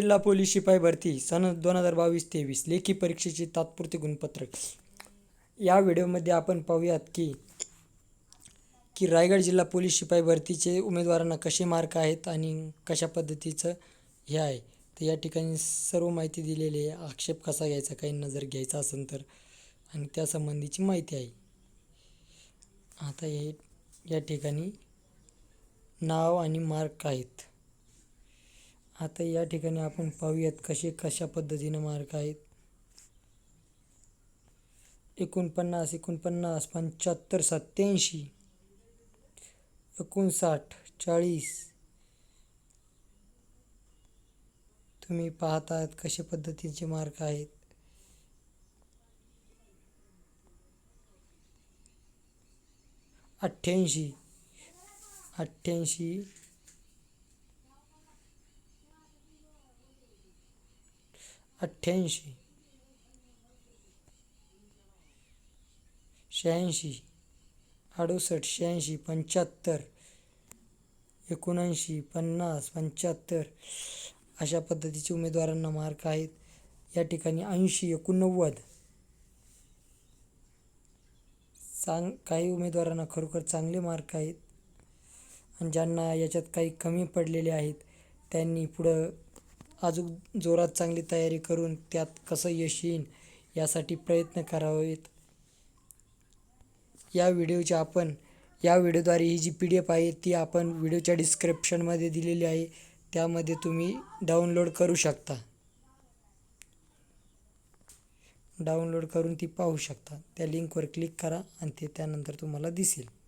जिल्हा पोलीस शिपाई भरती सन दोन हजार बावीस तेवीस. लेखी परीक्षेचे तात्पुरते गुणपत्रक. या व्हिडिओमध्ये आपण पाहूयात की की रायगड जिल्हा पोलीस शिपाई भरतीचे उमेदवारांना कसे मार्क आहेत आणि कशा पद्धतीचं हे आहे. तर या ठिकाणी सर्व माहिती दिलेली आहे. आक्षेप कसा घ्यायचा काही नजर घ्यायचा असेल तर आणि त्यासंबंधीची माहिती आहे. आता हे या ठिकाणी नाव आणि मार्क आहेत. आता या ठिकाणी आपण पाहूयात कसे कशा पद्धतीने मार्क आहेत. एकोणपन्नास एकोणपन्नास पंच्याहत्तर सत्याऐंशी एकोणसाठ चाळीस. तुम्ही पाहत आहात कशा पद्धतीचे मार्क आहेत. अठ्ठ्याऐंशी अठ्ठ्याऐंशी अठ्ठ्याऐंशी. शहाऐंशी. अडुसष्ट शहाऐंशी पंच्याहत्तर. एकोणऐंशी पन्नास पंच्याहत्तर. अशा पद्धतीचे उमेदवारांना मार्क आहेत. या ठिकाणी ऐंशी एकोणनव्वद. चांग काही उमेदवारांना खरोखर चांगले मार्क आहेत. आणि ज्यांना याच्यात काही कमी पडलेले आहेत त्यांनी पुढं अजून जोरात चांगली तयारी करून त्यात कसं यश येईन यासाठी प्रयत्न करावेत. या व्हिडिओचे आपण या व्हिडिओद्वारे ही जी पी डी एफ आहे ती आपण व्हिडिओच्या डिस्क्रिप्शनमध्ये दिलेली आहे. त्यामध्ये तुम्ही डाउनलोड करू शकता. डाउनलोड करून ती पाहू शकता. त्या लिंकवर क्लिक करा आणि ते त्यानंतर तुम्हाला दिसेल.